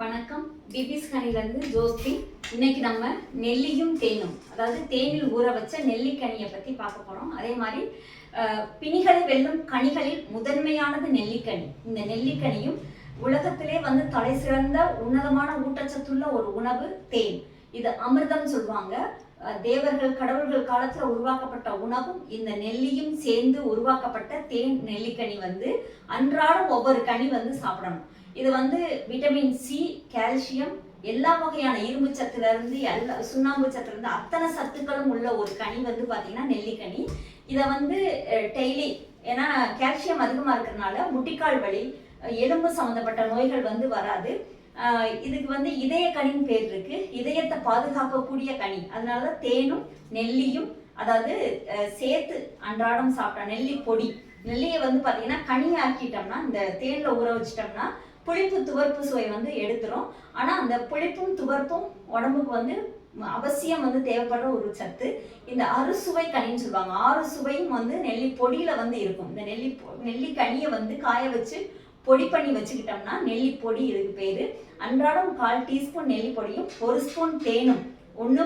வணக்கம். பிபிஸ் கனிலேருந்து ஜோஸ்தி. இன்னைக்கு நம்ம நெல்லியும் தேனும். அதாவது தேனில் ஊற வச்ச நெல்லிக்கனியை பற்றி பார்க்க போகிறோம் அதே மாதிரி பிணிகளை வெல்லும் கனிகளில் முதன்மையானது நெல்லிக்கனி. இந்த நெல்லிக்கனியும் உலகத்திலே வந்து தலை சிறந்த உன்னதமான ஊட்டச்சத்துள்ள ஒரு உணவு தேன். இது அமிர்தம் சொல்லுவாங்க. தேவர்கள் கடவுள்கள் காலத்துல உருவாக்கப்பட்ட உணவும் இந்த நெல்லியும் சேர்ந்து உருவாக்கப்பட்ட தேன் நெல்லிக்கனி வந்து அன்றாடம் ஒவ்வொரு கனி வந்து சாப்பிடணும். இது வந்து விட்டமின் சி கால்சியம் எல்லா வகையான இரும்பு சத்துல இருந்து எல்லா சுண்ணாம்பு சத்துல இருந்து அத்தனை சத்துக்களும் உள்ள ஒரு கனி வந்து பாத்தீங்கன்னா நெல்லிக்கனி. இதை வந்து டெய்லி ஏன்னா கால்சியம் அதிகமா இருக்கிறதுனால முட்டிக்கால் வலி எலும்பு சம்மந்தப்பட்ட நோய்கள் வந்து வராது. இதுக்கு வந்து இதய கனின்னு பேர் இருக்கு. இதயத்தை பாதுகாக்கக்கூடிய கனி. அதனாலதான் தேனும் நெல்லியும் அதாவது சேர்த்து அன்றாடம் சாப்பிட்ட நெல்லி பொடி. நெல்லியை வந்து பாத்தீங்கன்னா கனி ஆக்கிட்டோம்னா இந்த தேன்ல ஊற வச்சிட்டோம்னா புளிப்பு துவர்ப்பு சுவை வந்து எடுத்துரும் ஆனால் அந்த புளிப்பும் துவர்ப்பும் உடம்புக்கு வந்து அவசியம் வந்து தேவைப்படுற ஒரு சத்து. இந்த அறுசுவை கனின்னு சொல்லுவாங்க. ஆறு சுவையும் வந்து நெல்லி பொடியில வந்து இருக்கும். இந்த நெல்லி நெல்லி கனியை வந்து காய வச்சு பொடி பண்ணி வச்சுக்கிட்டோம்னா நெல்லி பொடி இதுக்கு பேரு. அன்றாடம் கால் டீஸ்பூன் நெல்லி பொடியும் ஒரு ஸ்பூன் தேனும் ஒன்று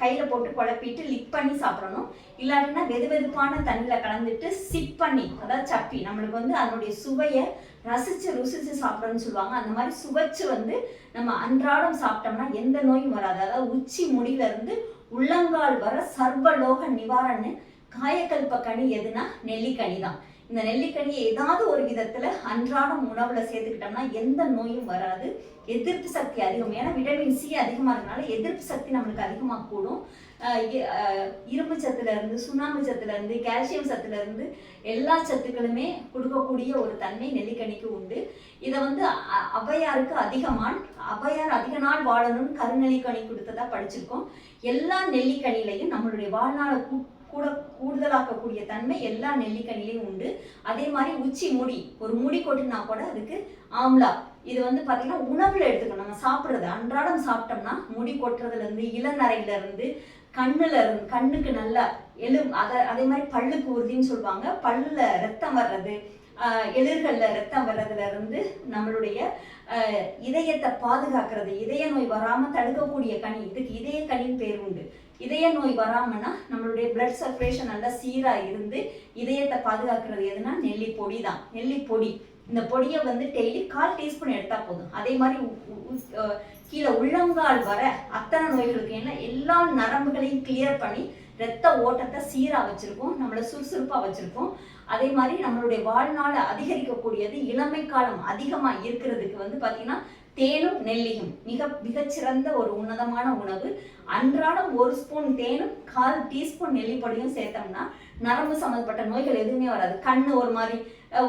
கையில் போட்டு குழப்பிட்டு லிக் பண்ணி சாப்பிடணும். இல்லாட்டினா வெது வெதுப்பான தண்ணியில் கலந்துட்டு சிப் பண்ணி அதாவது சப்பி. நம்மளுக்கு வந்து அதனுடைய சுவையை ரசித்து ருசித்து சாப்பிடணும்னு சொல்லுவாங்க. அந்த மாதிரி சுவைச்சு வந்து நம்ம அன்றாடம் சாப்பிட்டோம்னா எந்த நோயும் வராது. அதாவது உச்சி முடியிலேருந்து உள்ளங்கால் வர சர்வலோக நிவாரண காயக்கல்ப கனி எதுனா நெல்லிக்கனி தான் இந்த நெல்லிக்கனியை ஏதாவது ஒரு விதத்துல அன்றாடம் உணவுல சேர்த்துக்கிட்டோம்னா எந்த நோயும் வராது. எதிர்ப்பு சக்தி அதிகம் ஏன்னா விட்டமின் சி அதிகமா இருக்கனால எதிர்ப்பு சக்தி நம்மளுக்கு அதிகமா கூடும். இரும்பு சத்துல இருந்து சுண்ணாம்பு சத்துல இருந்து கால்சியம் சத்துல இருந்து எல்லா சத்துக்களுமே கொடுக்கக்கூடிய ஒரு தன்மை நெல்லிக்கனிக்கு உண்டு. இதை வந்து அ- அதிகமான் ஔவையார் அதிக நாள் வாழணும்னு கருநெல்லிக்கனி கொடுத்ததா படிச்சிருக்கோம். எல்லா நெல்லிக்கனிலையும் நம்மளுடைய வாழ்நாளை கூ- கூட கூடுதலாக்கக்கூடிய தன்மை எல்லா நெல்லிக்கனிலையும் உண்டு. அதே மாதிரி உச்சி முடி. ஒரு முடி கொட்டினா கூட அதுக்கு ஆம்லா. இது வந்து பார்த்தீங்கன்னா உணவில் எடுத்துக்கணும். நம்ம சாப்பிட்றது அன்றாடம் சாப்பிட்டோம்னா முடி கொட்டுறதுலேருந்து இளநரையிலேருந்து இருந்து கண்ணுல இருந்து கண்ணுக்கு நல்லா எலும் அதை அதே மாதிரி பல்லுக்கு உறுதின்னு சொல்லுவாங்க. பல்லுல ரத்தம் வர்றது எதிர்களில் ரத்தம் வர்றதுல இருந்து நம்மளுடைய இதயத்தை பாதுகாக்கிறது. இதய நோய் வராமல் தடுக்கக்கூடிய கனி. இதுக்கு இதய கனின்னு பேர் உண்டு. இதய நோய் வராமன்னா நம்மளுடைய பிளட் சர்க்குலேஷன் நல்லா சீராக இருந்து இதயத்தை பாதுகாக்கிறது எதுனா நெல்லி பொடி தான். நெல்லி பொடி இந்த பொடியை வந்து டெய்லி கால் டீஸ்பூன் எடுத்தால் போதும். அதே மாதிரி கீழே உள்ளங்கால் வர அத்தனை நோய்களுக்கு ஏன்னா எல்லா நரம்புகளையும் கிளியர் பண்ணி ரத்த ஓட்டத்தை சீராக வச்சிருக்கோம் நம்மளை சுறுசுறுப்பாக வச்சிருக்கோம். அதே மாதிரி நம்மளுடைய வாழ்நாளை அதிகரிக்கக்கூடியது இளமை காலம் அதிகமாக இருக்கிறதுக்கு வந்து பார்த்திங்கன்னா தேனும் நெல்லியும். மிக மிகச்சிறந்த ஒரு உன்னதமான உணவு. அன்றாடம் ஒரு ஸ்பூன் தேனும் கால் டீஸ்பூன் நெல்லிப்பொடியும் சேர்த்தோம்னா நரம்பு சம்மந்தப்பட்ட நோய்கள் எதுவுமே வராது. கண் ஒரு மாதிரி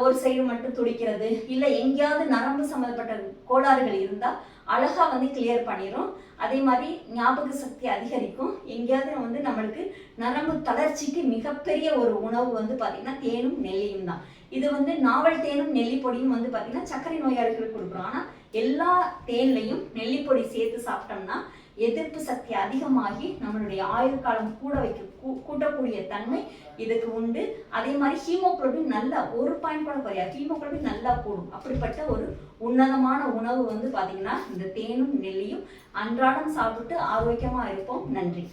ஒரு சைடு மட்டும் துடிக்கிறது. இல்லை எங்கேயாவது நரம்பு சம்மந்தப்பட்ட கோளாறுகள் இருந்தால் அழகாக வந்து கிளியர் பண்ணிடும் அதே மாதிரி ஞாபக சக்தி அதிகரிக்கும். எங்கேயாவது வந்து நம்மளுக்கு நரம்பு தளர்ச்சிக்கு மிகப்பெரிய ஒரு உணவு வந்து பார்த்தீங்கன்னா தேனும் நெல்லியும் தான். இது வந்து நாவல் தேனும் நெல்லிப்பொடியும் வந்து பார்த்தீங்கன்னா சர்க்கரை நோயாளிகளுக்கு கொடுக்குறோம். ஆனால் எல்லா தேன்லையும் நெல்லிப்பொடி சேர்த்து சாப்பிட்டோம்னா எதிர்ப்பு சக்தி அதிகமாகி நம்மளுடைய ஆயுள் காலம் கூட வைக்க கூ- கூட்டக்கூடிய தன்மை இதுக்கு உண்டு. அதே மாதிரி ஹீமோக்ளோபின் நல்லா ஒரு பாயிண்ட் கூட குறையாது. ஹீமோக்ளோபின் நல்லா கூடும். அப்படிப்பட்ட ஒரு உன்னதமான உணவு வந்து பார்த்தீங்கன்னா இந்த தேனும் நெல்லியும் அன்றாடம் சாப்பிட்டு ஆரோக்கியமாக இருப்போம். நன்றி.